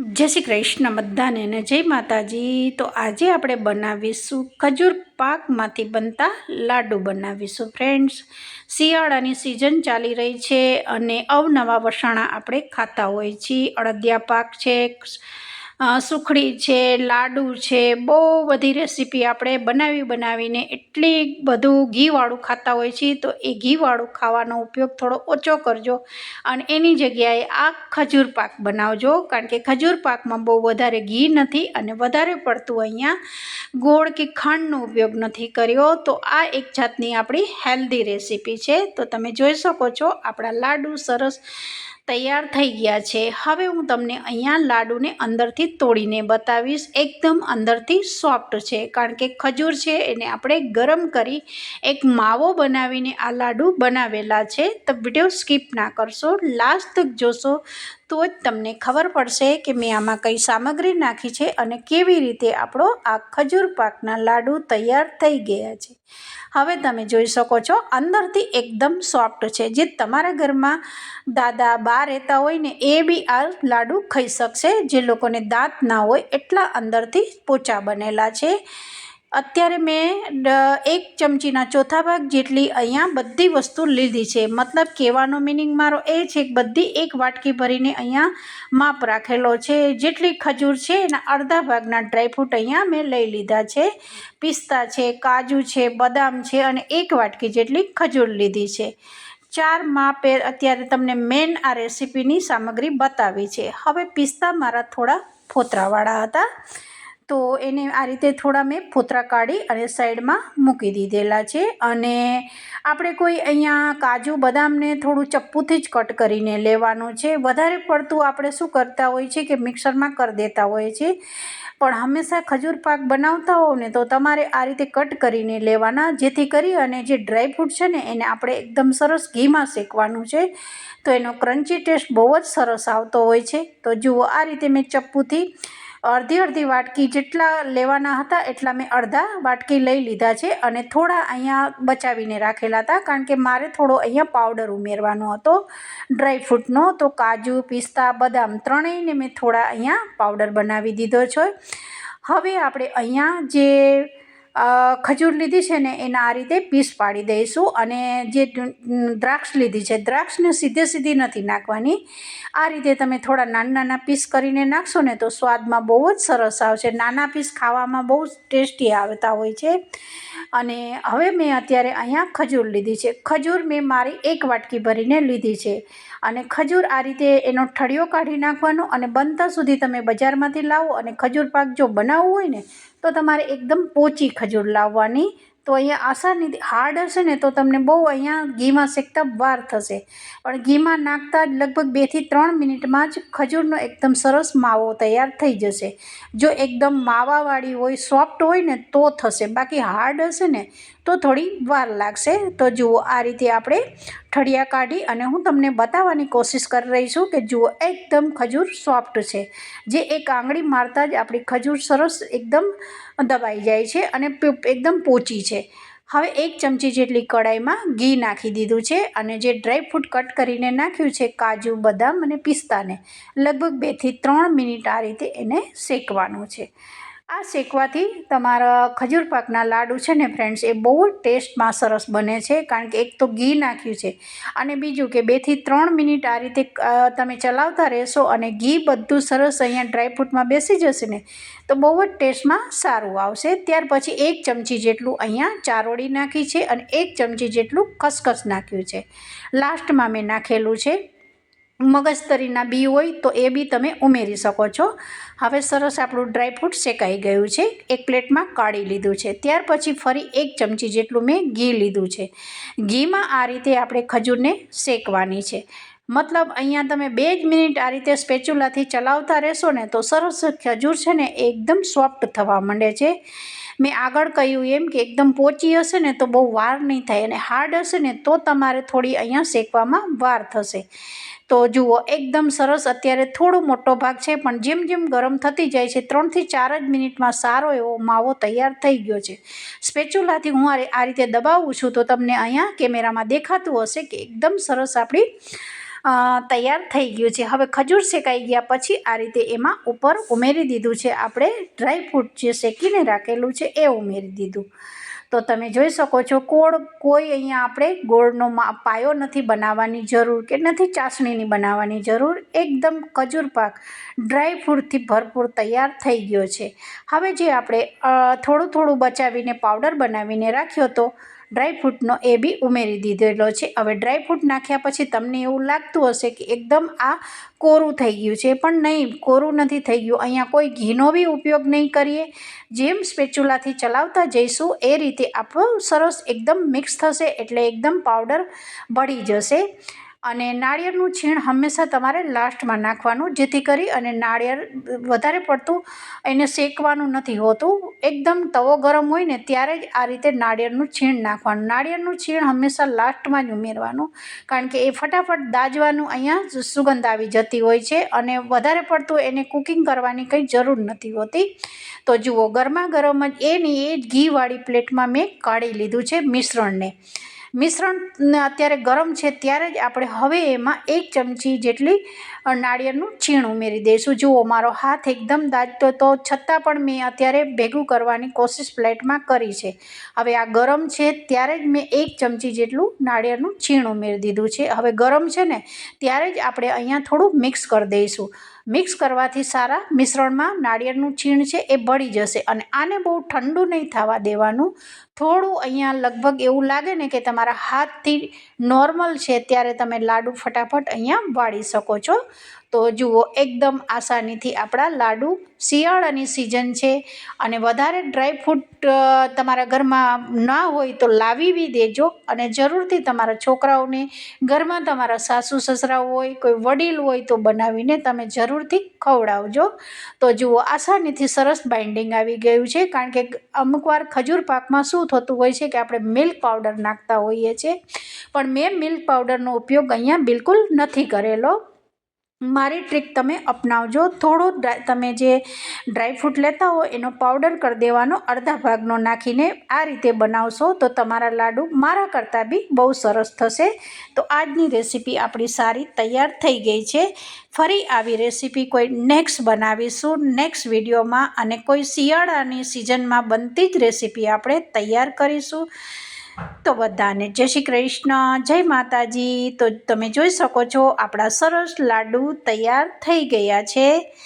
જય શ્રી કૃષ્ણ બધાને અને જય માતાજી. તો આજે આપણે બનાવીશું ખજૂર પાકમાંથી બનતા લાડુ બનાવીશું ફ્રેન્ડ્સ શિયાળાની સિઝન ચાલી રહી છે અને અવનવા વસાણા આપણે ખાતા હોઈએ છીએ. અડદિયા પાક છે સુખડી છે, લાડુ છે, બહુ બધી રેસીપી આપણે બનાવી બનાવીને એટલી બધું ઘીવાળું ખાતા હોય છીએ, તો એ ઘીવાળું ખાવાનો ઉપયોગ થોડો ઓછો કરજો. અને એની જગ્યાએ આ ખજૂર પાક બનાવજો, કારણ કે ખજૂર પાકમાં બહુ વધારે ઘી નથી અને વધારે પડતું અહીંયા ગોળ કે ખાંડનો ઉપયોગ નથી કર્યો. તો આ એક જાતની આપણી હેલ્ધી રેસીપી છે. તો તમે જોઈ શકો છો, આપણા લાડુ સરસ તૈયાર થઈ ગયા છે. હવે હું તમને અહીંયા લાડુને અંદરથી તોડીને બતાવીશ. એકદમ અંદરથી સોફ્ટ છે, કારણ કે ખજૂર છે એને આપણે ગરમ કરી એક માવો બનાવીને આ લાડુ બનાવેલા છે. તો વીડિયો સ્કીપ ના કરશો. લાસ્ટ તક જોશો તો જ તમને ખબર પડશે કે મેં આમાં કઈ સામગ્રી નાખી છે અને કેવી રીતે આપણો આ ખજૂર પાકના લાડુ તૈયાર થઈ ગયા છે. હવે તમે જોઈ શકો છો, અંદરથી એકદમ સોફ્ટ છે, જે તમારા ઘરમાં દાદા બા રહેતા હોય ને એ બી આ લાડુ ખાઈ શકશે. જે લોકોને દાંત ના હોય એટલા અંદરથી પોચા બનેલા છે. અત્યારે મેં એક ચમચીના ચોથા ભાગ જેટલી અહીંયા બધી વસ્તુ લીધી છે. મતલબ કહેવાનો મિનિંગ મારો એ છે કે બધી એક વાટકી ભરીને અહીંયા માપ રાખેલો છે. જેટલી ખજૂર છે એના અડધા ભાગના ડ્રાયફ્રૂટ અહીંયા મેં લઈ લીધા છે. પિસ્તા છે, કાજુ છે, બદામ છે અને એક વાટકી જેટલી ખજૂર લીધી છે. ચાર માપે અત્યારે તમને મેન આ રેસીપીની સામગ્રી બતાવી છે. હવે પિસ્તા મારા થોડા ફોતરાવાળા હતા. તો એને આ રીતે થોડા મેં ફોતરા કાઢી અને સાઈડમાં મૂકી દીધેલા છે. અને આપણે કોઈ અહીંયા કાજુ બદામને થોડું ચપ્પુથી જ કટ કરીને લેવાનું છે. વધારે પડતું આપણે શું કરતા હોય છે કે મિક્સરમાં કરી દેતા હોય છે. પણ હંમેશા ખજૂર પાક બનાવતા હોવ ને તો તમારે આ રીતે કટ કરીને લેવાના, જેથી કરી અને જે ડ્રાયફ્રૂટ છે ને એને આપણે એકદમ સરસ ઘીમાં શેકવાનું છે. તો એનો ક્રન્ચી ટેસ્ટ બહુ જ સરસ આવતો હોય છે. તો જુઓ, આ રીતે મેં ચપ્પુથી અડધી અડધી વાટકી જેટલા લેવાના હતા એટલા મેં અડધા વાટકી લઈ લીધા છે અને થોડા અહીંયા બચાવીને રાખેલા હતા કારણ કે મારે થોડો અહીંયા પાવડર ઉમેરવાનો હતો ડ્રાયફ્રૂટનો તો કાજુ, પિસ્તા, બદામ ત્રણેયને મેં થોડા અહીંયા પાવડર બનાવી દીધો છે. હવે આપણે અહીંયા જે ખજૂર લીધી છે ને એના આ રીતે પીસ પાડી દઈશું અને જે દ્રાક્ષ લીધી છે, દ્રાક્ષને સીધે સીધી નથી નાખવાની. આ રીતે તમે થોડા નાના નાના પીસ કરીને નાખશો ને તો સ્વાદમાં બહુ જ સરસ આવશે. નાના પીસ ખાવામાં બહુ જ ટેસ્ટી આવતા હોય છે. અને હવે મેં અત્યારે અહીંયા ખજૂર લીધી છે. ખજૂર મેં મારી એક વાટકી ભરીને લીધી છે. અને ખજૂર આ રીતે એનો ઠળિયો કાઢી નાખવાનો અને બનતા સુધી તમે બજારમાંથી લાવો અને ખજૂર પાક જો બનાવવું હોય ને તો તમારે એકદમ પોચી ખજૂર લાવવાની. તો અહીંયા આસાનીથી, હાર્ડ હશે ને તો તમને બહુ અહીંયા ઘીમાં શેકતા વાર થશે. પણ ઘીમાં નાખતા જ લગભગ બેથી ત્રણ મિનિટમાં જ ખજૂરનો એકદમ સરસ માવો તૈયાર થઈ જશે. જો એકદમ માવાવાળી હોય, સોફ્ટ હોય ને તો થશે. બાકી હાર્ડ હશે ને તો થોડી વાર લાગશે. તો જુઓ, આ રીતે આપણે ઠળિયા કાઢી અને હું તમને બતાવવાની કોશિશ કરી રહી છું કે જુઓ, એકદમ ખજૂર સોફ્ટ છે. જે એક આંગળી મારતા જ આપણી ખજૂર સરસ એકદમ દબાઈ જાય છે અને એકદમ પોચી છે. હવે એક ચમચી જેટલી કડાઈમાં ઘી નાખી દીધું છે અને જે ડ્રાયફ્રૂટ કટ કરીને નાખ્યું છે, કાજુ, બદામ અને પિસ્તાને, લગભગ બેથી ત્રણ મિનિટ આ રીતે એને શેકવાનું છે. આ શેકવાથી તમારા ખજૂર પાકના લાડુ છે ને ફ્રેન્ડ્સ એ બહુ જ ટેસ્ટમાં સરસ બને છે, કારણ કે એક તો ઘી નાખ્યું છે અને બીજું કે બેથી ત્રણ મિનિટ આ રીતે તમે ચલાવતા રહેશો અને ઘી બધું સરસ અહીંયા ડ્રાયફ્રૂટમાં બેસી જશે ને, તો બહુ જ ટેસ્ટમાં સારું આવશે. ત્યાર પછી એક ચમચી જેટલું અહીંયા ચારોળી નાખી છે અને એક ચમચી જેટલું ખસખસ નાખ્યું છે. લાસ્ટમાં મેં નાખેલું છે મગજતરીના બી હોય તો એ બી તમે ઉમેરી શકો છો. હવે સરસ આપણું ડ્રાયફ્રૂટ શેકાઈ ગયું છે. એક પ્લેટમાં કાઢી લીધું છે. ત્યાર પછી ફરી એક ચમચી જેટલું મેં ઘી લીધું છે. ઘીમાં આ રીતે આપણે ખજૂરને શેકવાની છે. મતલબ અહીંયા તમે બે જ મિનિટ આ રીતે સ્પેચ્યુલાથી ચલાવતા રહેશો ને તો સરસ ખજૂર છે ને એકદમ સોફ્ટ થવા માંડે છે. મેં આગળ કહ્યું એમ કે એકદમ પોચી હશે ને તો બહુ વાર નહીં થાય અને હાર્ડ હશે ને તો તમારે થોડી અહીંયા શેકવામાં વાર થશે. તો જુઓ, એકદમ સરસ અત્યારે થોડો મોટો ભાગ છે, પણ જેમ જેમ ગરમ થતી જાય છે, ત્રણથી ચાર જ મિનિટમાં સારો એવો માવો તૈયાર થઈ ગયો છે. સ્પેચ્યુલાથી હું આ રીતે દબાવું છું તો તમને અહીંયા કેમેરામાં દેખાતું હશે કે એકદમ સરસ આપણી તૈયાર થઈ ગયું છે. હવે ખજૂર શેકાઈ ગયા પછી આ રીતે એમાં ઉપર ઉમેરી દીધું છે. આપણે ડ્રાયફ્રૂટ જે શેકીને રાખેલું છે એ ઉમેરી દીધું. તો તમે જોઈ શકો છો કોળ કોઈ અહીંયા આપણે ગોળનો પાયો નથી બનાવવાની જરૂર કે નથી ચાસણીની બનાવવાની જરૂર. એકદમ ખજૂર પાક ડ્રાયફ્રૂટથી ભરપૂર તૈયાર થઈ ગયો છે. હવે જે આપણે થોડું થોડું બચાવીને, પાવડર બનાવીને રાખ્યો તો ડ્રાયફ્રૂટનો એ બી ઉમેરી દીધેલો છે. હવે ડ્રાયફ્રૂટ નાખ્યા પછી તમને એવું લાગતું હશે કે એકદમ આ કોરું થઈ ગયું છે. પણ નહીં, કોરું નથી થઈ ગયું. અહીંયા કોઈ ઘીનો બી ઉપયોગ નહીં કરીએ. જેમ સ્પેચ્યુલાથી ચલાવતા જઈશું, એ રીતે આપણું સરસ એકદમ મિક્સ થશે એટલે એકદમ પાવડર ભળી જશે. અને નાળિયેરનું છીણ હંમેશા તમારે લાસ્ટમાં નાખવાનું, જેથી કરી અને નાળિયેર વધારે પડતું એને શેકવાનું નથી હોતું. એકદમ તવો ગરમ હોય ને ત્યારે જ આ રીતે નાળિયેરનું છીણ નાખવાનું. નાળિયેરનું છીણ હંમેશા લાસ્ટમાં જ ઉમેરવાનું, કારણ કે એ ફટાફટ દાજવાનું અહીંયા સુગંધ આવી જતી હોય છે અને વધારે પડતું એને કુકિંગ કરવાની કંઈ જરૂર નથી હોતી. તો જુઓ, ગરમા ગરમ જ એની એ જ ઘીવાળી પ્લેટમાં મેં કાઢી લીધું છે મિશ્રણને. મિશ્રણ અત્યારે ગરમ છે ત્યારે જ આપણે હવે એમાં એક ચમચી જેટલી નાળિયેરનું છીણ ઉમેરી દઈશું. જુઓ, મારો હાથ એકદમ દાજતો તો છતાં પણ મેં અત્યારે ભેગું કરવાની કોશિશ પ્લેટમાં કરી છે. હવે આ ગરમ છે ત્યારે જ મેં એક ચમચી જેટલું નાળિયેરનું છીણ ઉમેરી દીધું છે. હવે ગરમ છે ને ત્યારે જ આપણે અહીંયા થોડું મિક્સ કરી દઈશું. મિક્સ કરવાથી સારા મિશ્રણમાં નાળિયેરનું છીણ છે એ ભળી જશે અને આને બહુ ઠંડુ નહીં થવા દેવાનું. થોડું અહીંયા લગભગ એવું લાગે ને કે તમારા હાથથી નોર્મલ છે, ત્યારે તમે લાડુ ફટાફટ અહીંયા વાળી શકો છો. તો જુઓ, એકદમ આસાનીથી આપણા લાડુ શિયાળાની સિઝન છે અને વધારે ડ્રાયફ્રૂટ ફ્રૂટ તમારા ઘરમાં ના હોય તો લાવી બી દેજો અને જરૂરથી તમારા છોકરાઓને ઘરમાં તમારા સાસુ સસરા હોય, કોઈ વડીલ હોય તો બનાવીને તમે જરૂરથી ખવડાવજો. તો જુઓ, આસાનીથી સરસ બાઇન્ડિંગ આવી ગયું છે કારણ કે અમુકવાર ખજૂર પાકમાં શું થતું હોય છે કે આપણે મિલ્ક પાવડર નાખતા હોઈએ છીએ. પણ મેં મિલ્ક પાવડરનો ઉપયોગ અહીંયા બિલકુલ નથી કરેલો. મારી ટ્રીક તમે અપનાવજો. થોડો ડ્રાય તમે જે ડ્રાયફ્રૂટ લેતા હો, એનો પાવડર કરી દેવાનો, અડધા ભાગનો નાખીને આ રીતે બનાવશો તો તમારા લાડુ મારા કરતાં બી બહુ સરસ થશે. તો આજની રેસીપી આપણી સારી તૈયાર થઈ ગઈ છે. ફરી આવી રેસીપી કોઈ નેક્સ્ટ બનાવીશું. નેક્સ્ટ વિડીયોમાં અને કોઈ શિયાળાની સિઝનમાં બનતી જ રેસીપી આપણે તૈયાર કરીશું. તો બધાને જય શ્રી કૃષ્ણ, જય માતાજી. તો તમે જોઈ શકો છો, આપણા સરસ લાડુ તૈયાર થઈ ગયા છે.